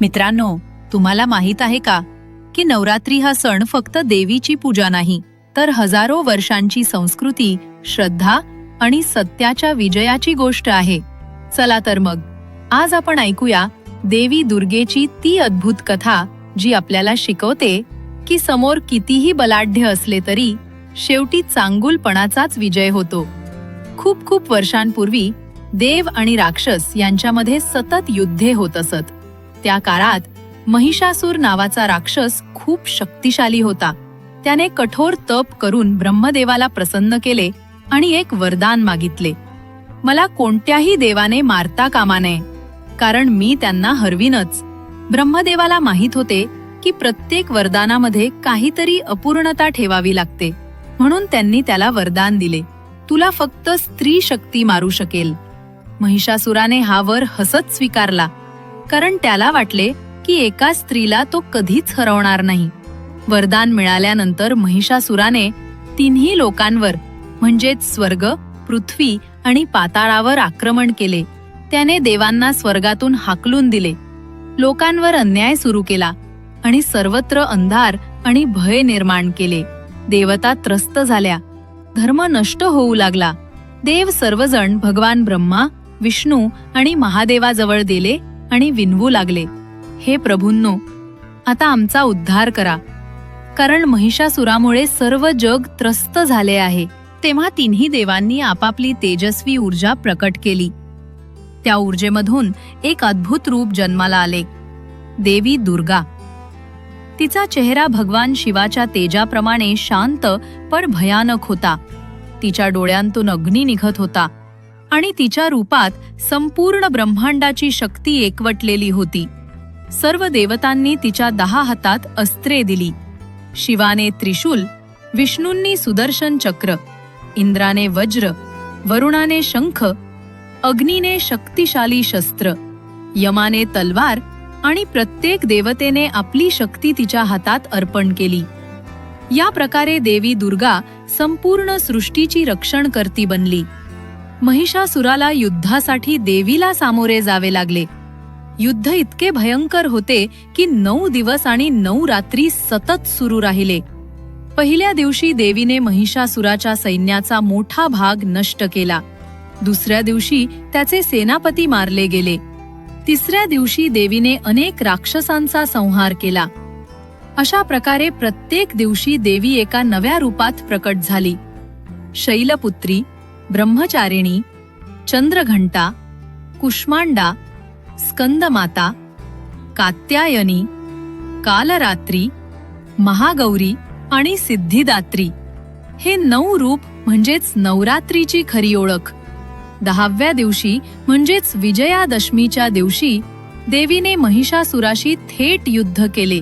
मित्रांनो तुम्हाला माहीत आहे का की नवरात्री हा सण फक्त देवीची पूजा नाही तर हजारो वर्षांची संस्कृती श्रद्धा आणि सत्याच्या विजयाची गोष्ट आहे. चला तर मग आज आपण ऐकूया देवी दुर्गेची ती अद्भुत कथा जी आपल्याला शिकवते की समोर कितीही बलाढ्य असले तरी शेवटी चांगुलपणाचाच विजय होतो. खूप खूप वर्षांपूर्वी देव आणि राक्षस यांच्यामध्ये सतत युद्धे होत असत. त्या काळात महिषासूर नावाचा राक्षस खूप शक्तिशाली होता. त्याने कठोर तप करून ब्रह्मदेवाला प्रसन्न केले आणि एक वरदान मागितले. मला कोणत्याही देवाने मारता कामा नये कारण मी त्यांना हरवीनच. ब्रह्मदेवाला माहीत होते की प्रत्येक वरदानामध्ये काहीतरी अपूर्णता ठेवावी लागते म्हणून त्यांनी त्याला वरदान दिले. तुला फक्त स्त्री शक्ती मारू शकेल. महिषासुराने हा वर हसत स्वीकारला. कारण त्याला वाटले की एका स्त्रीला तो कधीच हरवणार नाही. वरदान मिळाल्यानंतर महिषासुराने तिन्ही लोकांवर म्हणजेच स्वर्ग पृथ्वी आणि पाताळावर आक्रमण केले. त्याने देवांना स्वर्गातून हाकलून दिले. लोकांवर अन्याय सुरू केला आणि सर्वत्र अंधार आणि भय निर्माण केले. देवता त्रस्त झाल्या. धर्म नष्ट होऊ लागला. देव सर्वजण भगवान ब्रह्मा विष्णू आणि महादेवाजवळ दिले आणि विनवू लागले हे प्रभूंनो आता आमचा उद्धार करा. कारण महिषासुरामुळे सर्व जग त्रस्त झाले आहे. तेव्हा तिन्ही देवांनी आपापली तेजस्वी ऊर्जा प्रकट केली. त्या ऊर्जेमधून एक अद्भुत रूप जन्माला आले. देवी दुर्गा. तिचा चेहरा भगवान शिवाच्या तेजाप्रमाणे शांत पण भयानक होता. तिच्या डोळ्यांतून अग्नी निघत होता. आणि तिच्या रूपात संपूर्ण ब्रह्मांडाची शक्ती एकवटलेली होती. सर्व देवतांनी तिच्या दहा हातात अस्त्रे दिली. शिवाने त्रिशूल विष्णूंनी सुदर्शन चक्र इंद्राने वज्र वरुणाने शंख अग्नीने शक्तिशाली शस्त्र यमाने तलवार आणि प्रत्येक देवतेने आपली शक्ती तिच्या हातात अर्पण केली. या प्रकारे देवी दुर्गा संपूर्ण सृष्टीची रक्षण करती बनली. महिषासुराला युद्धासाठी देवीला सामोरे जावे लागले. युद्ध इतके भयंकर होते की नऊ दिवस आणि नऊ रात्री सतत सुरू राहिले. पहिल्या दिवशी देवीने महिषासुराच्या सैन्याचा मोठा भाग नष्ट केला. दुसऱ्या दिवशी त्याचे सेनापती मारले गेले. तिसऱ्या दिवशी देवीने अनेक राक्षसांचा संहार केला. अशा प्रकारे प्रत्येक दिवशी देवी एका नव्या रूपात प्रकट झाली. शैलपुत्री ब्रह्मचारिणी चंद्रघंटा कुष्मांडा स्कंदमाता कात्यायनी कालरात्री महागौरी आणि सिद्धिदात्री. हे नऊ रूप म्हणजेच नवरात्रीची खरी ओळख. दहाव्या दिवशी म्हणजेच विजयादशमीच्या दिवशी देवीने महिषासुराशी थेट युद्ध केले.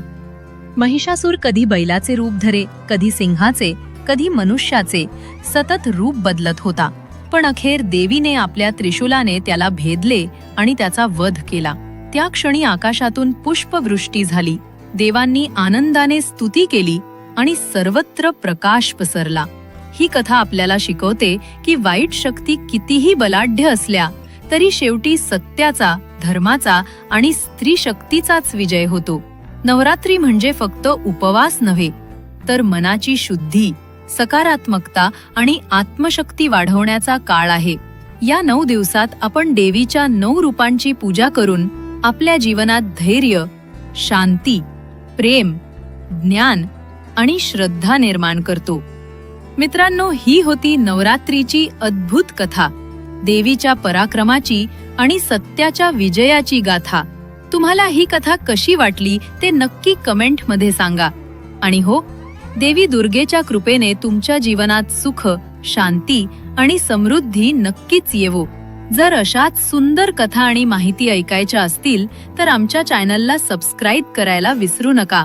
महिषासूर कधी बैलाचे रूप धरे कधी सिंहाचे कधी मनुष्याचे सतत रूप बदलत होता. पण अखेर देवीने आपल्या त्रिशूलाने त्याला भेदले आणि त्याचा वध केला. त्या क्षणी आकाशातून पुष्पवृष्टी झाली. देवांनी आनंदाने स्तुती केली आणि सर्वत्र प्रकाश पसरला. ही कथा आपल्याला शिकवते की वाईट शक्ती कितीही बलाढ्य असल्या तरी शेवटी सत्याचा धर्माचा आणि स्त्री शक्तीचाच विजय होतो. नवरात्री म्हणजे फक्त उपवास नव्हे तर मनाची शुद्धी सकारात्मकता आणि आत्मशक्ती वाढवण्याचा काळ आहे. या नऊ दिवसात आपण देवीच्या नऊ रूपांची पूजा करून आपल्या जीवनात धैर्य शांती प्रेम ज्ञान आणि श्रद्धा निर्माण करतो. मित्रांनो ही होती नवरात्रीची अद्भुत कथा. देवीच्या पराक्रमाची आणि सत्याच्या विजयाची गाथा. तुम्हाला ही कथा कशी वाटली ते नक्की कमेंटमध्ये सांगा. आणि हो देवी दुर्गेच्या कृपेने तुमच्या जीवनात सुख शांती आणि समृद्धी नक्कीच येवो. जर अशाच सुंदर कथा आणि माहिती ऐकायच्या असतील तर आमच्या चॅनलला सबस्क्राईब करायला विसरू नका.